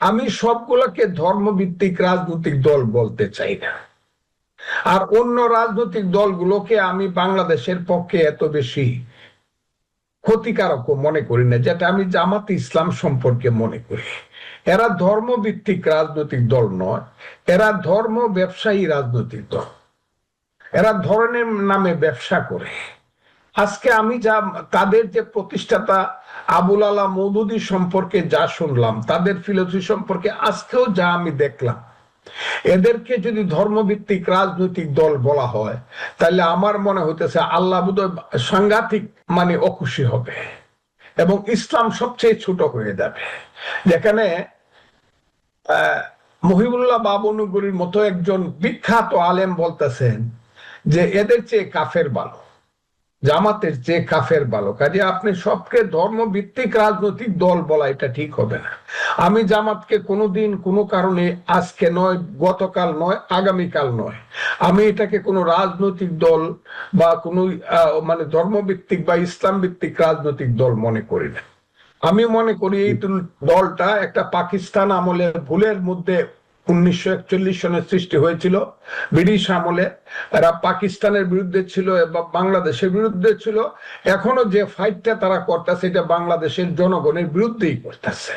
আমি সবগুলোকে ধর্মভিত্তিক রাজনৈতিক দল বলতে চাই না। আর অন্য রাজনৈতিক দলগুলোকে আমি বাংলাদেশের পক্ষে এত বেশি ক্ষতিকারক মনে করি না, যেটা আমি জামাত ইসলাম সম্পর্কে মনে করি। এরা ধর্মভিত্তিক রাজনৈতিক দল নয়, এরা ধর্ম ব্যবসায়ী রাজনৈতিক দল। এরা ধরনের নামে ব্যবসা করে। আজকে আমি যা, তাদের যে প্রতিষ্ঠাতা আবুল আলা মৌদুদি সম্পর্কে যা শুনলাম, তাদের ফিলোসফি সম্পর্কে আজকেও যা আমি দেখলাম, এদেরকে যদি ধর্মভিত্তিক রাজনৈতিক দল বলা হয়, তাহলে আমার মনে হইতেছে আল্লাহ সাংঘাতিক মানে অখুশি হবে এবং ইসলাম সবচেয়ে ছোট হয়ে যাবে। যেখানে মহিবুল্লাহ বাবনুগুরির মতো একজন বিখ্যাত আলেম বলতেছেন যে এদের চেয়ে কাফের ভালো। জামাতের চেয়ে কাফের ভালো কাজে আপনি সবকে ধর্মভিত্তিক রাজনৈতিক দল বলা এটা ঠিক হবে না। আমি জামাতকে কোনোদিন কোনো কারণে আজকে নয়, গতকাল নয়, আগামীকাল নয়। আমি এটাকে কোনো রাজনৈতিক দল বা কোনো মানে ধর্মভিত্তিক বা ইসলাম ভিত্তিক রাজনৈতিক দল মনে করি না। আমি মনে করি এই দলটা একটা পাকিস্তান আমলের ভুলের মধ্যে উনিশশো একচল্লিশ সনের সৃষ্টি হয়েছিল। ব্রিটিশ আমলে এরা পাকিস্তানের বিরুদ্ধে ছিল এবং বাংলাদেশের বিরুদ্ধে ছিল। এখনও যে ফাইটটা তারা করতেছে, এটা বাংলাদেশের জনগণের বিরুদ্ধেই করতেছে।